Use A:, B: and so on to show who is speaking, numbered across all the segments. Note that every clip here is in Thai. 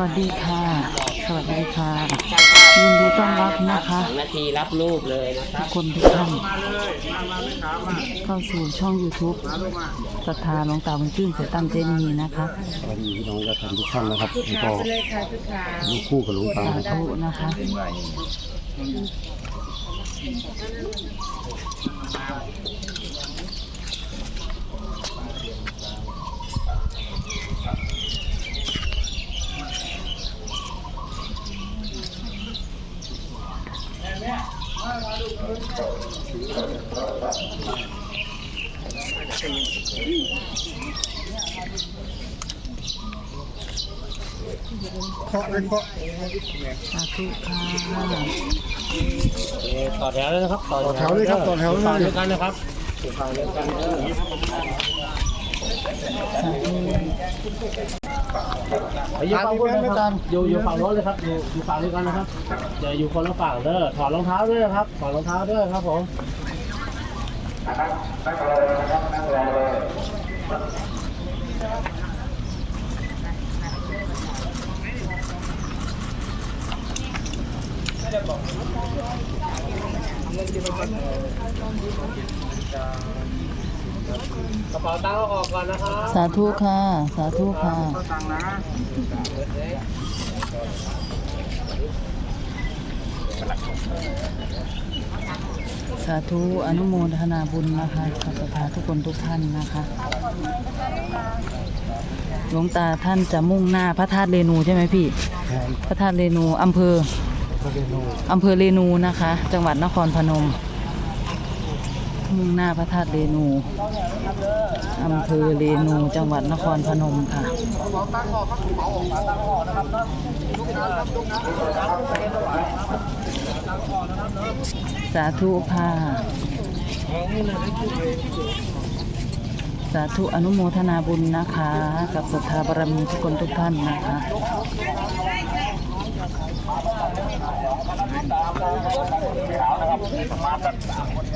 A: วัสดีค่ะ สวัสดีค่ะ ยินดีต้อนรับนะคะ
B: สองนาทีรับรูปเลยนะค
A: ทุ
B: รั
A: ก
B: บ
A: คนทุกท่านเข้าสู่ช่อง YouTube ศรัทธาหลวงตาบุญชื่นเสยตั้งเจนีนะคะ
C: สวัสดีพี่น้องญาติธรรมทุกท่านนะครับแล้วก็ลูกคู่กับหลุงตา
A: สา
C: นะครับ
A: ธุนะคะ
C: เคาะเลยเคาะ
A: สาธุค่ะ
B: ต่อแถวเลยนะครับ
C: ต่อแถวเลยครับต่อแถวเลย
B: กันนะครับต่อเดียกัน
A: สาธุ
B: อยู่ฝั่งนู้นนะครับอยู่อยู่ฝั่งโน้นเลยครับ อยู่อยู่ฝั่งเดียกันนะครับอย่าอยู่คนละฝั่งเด้อ ถอดรองเท้าด้วยนะครับ ถอดรองเท้าด้วยครับผม กระเป๋าตังค์เอาออกก่อนนะครับ
A: สาธุค่ะ สาธุค่ะสาธุอนุโมทนาบุญนะคะกับศรัทธาทุกคนทุกท่านนะคะ หลวงตาท่านจะมุ่งหน้าพระธาตุเรนูใช่ไหมพี่
C: แทน
A: พระธาตุเรนูอำเภอ
C: พระเดโน
A: อำเภอเรนูนะคะ จังหวัดนครพนม มุ่งหน้าพระธาตุเรนูอำเภอเรนูจังหวัดนครพนมค่ะสาธุค่ะสาธุอนุโมทนาบุญนะคะ กับศรัทธาบารมีทุกคนทุกท่านนะคะสา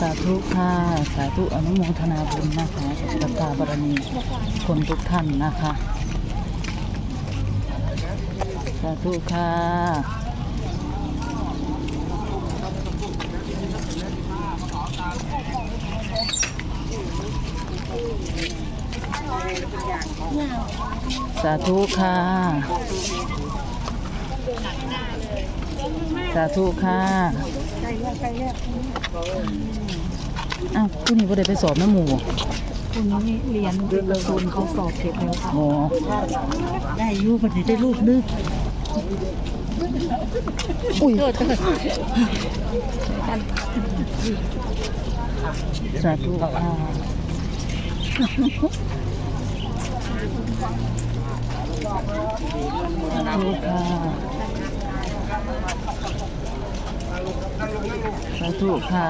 A: สาธุค่ะสาธุอนุโมทนาบุญนะคะกับศรัทธาบารมีคนทุกท่านนะคะสาธุค่ะสาธุค่ะสาธุค่ะ อ้าวผู้นี้บ่ได้ไปสอบน้ำหมู่บ่
D: คุณนี่เรียนเอกชนเขาสอบเก็บแล้วค่ะ
A: อ๋อ
D: ได้อยูพอดีได้รูปนึก
A: อุ้ย
D: เกิดเกิด
A: สาธุค่ะสาธุค่ะ สาธุค่ะ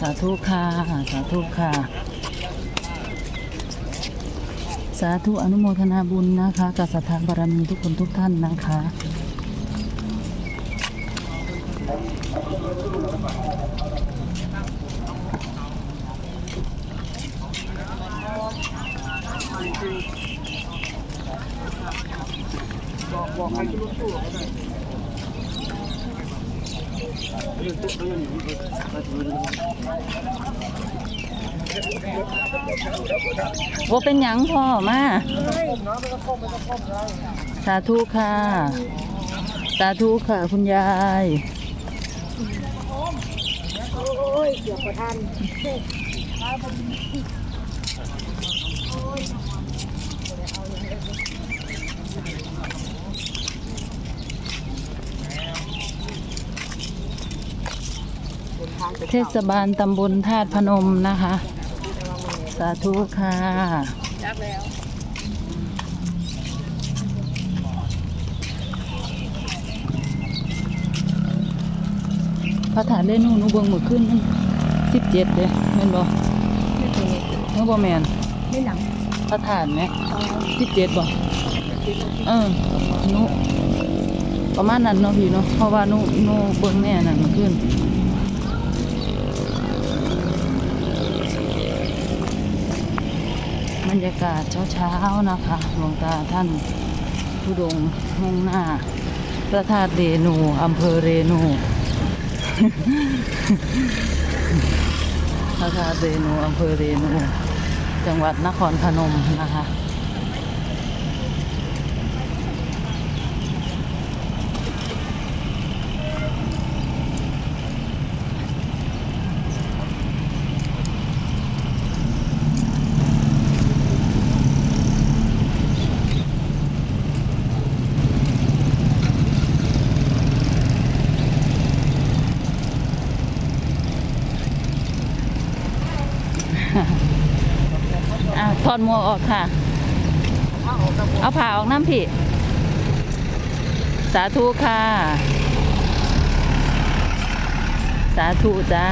A: สาธุค่ะ สาธุค่ะ สาธุอนุโมทนาบุญนะคะ กับสถานบารมีทุกคนทุกท่านนะคะ ว่าเป็นหยังพ่อมาสาธุค่ะ สาธุค่ะคุณยาย
D: โอ้ยเกือบประทัน
A: เทศบาลตำบลธาตุพนมนะคะ สาธุค่ะ
D: พ
A: ระฐานเลนนู่นนูเบิงหมดขึ้นสิบเจ็ดเลย
D: แม่นบอ
A: กนูบอแมน
D: ไม่หลัง
A: พระฐานไหมสิบเจ็ดบอกเออนูประมาณนั้นเนาะพี่เนาะเพราะว่านูนูเบิงแน่นั่นมาขึ้น บรรยากาศเช้าๆนะคะ หลวงตาท่านผู้ดงมุ่งหน้า พระธาตุเรนูอำเภอเรนูพระธาตุเรนูอำเภอเรนู จังหวัดนครพนมนะคะ อะถอดหมวกออกค่ะ เอาผ้าออกน้ำผีสาธุค่ะ สาธุจ้า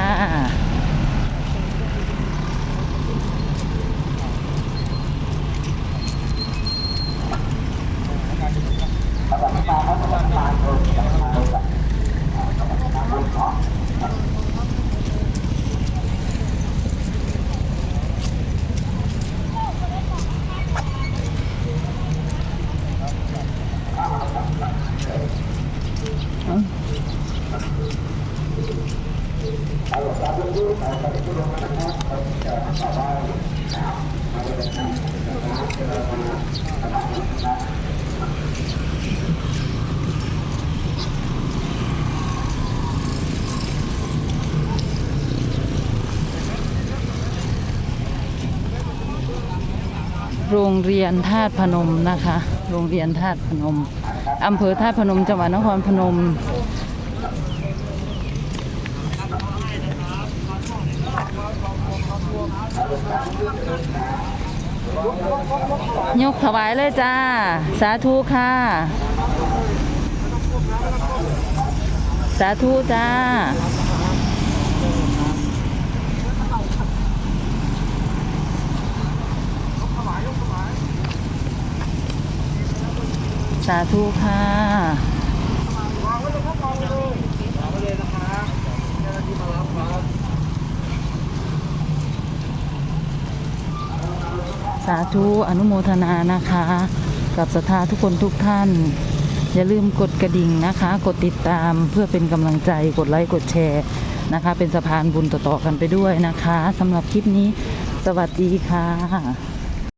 A: โรงเรียนธาตุพนมนะคะ โรงเรียนธาตุพนมอำเภอธาตุพนมจังหวัดนครพนมยกถวายเลยจ้า สาธุค่ะ สาธุจ้า สาธุค่ะสาธุอนุโมทนานะคะ กับศรัทธาทุกคนทุกท่าน อย่าลืมกดกระดิ่งนะคะ กดติดตามเพื่อเป็นกำลังใจกดไลค์กดแชร์นะคะ เป็นสะพานบุญต่อๆกันไปด้วยนะคะสำหรับคลิปนี้ สวัสดีค่ะ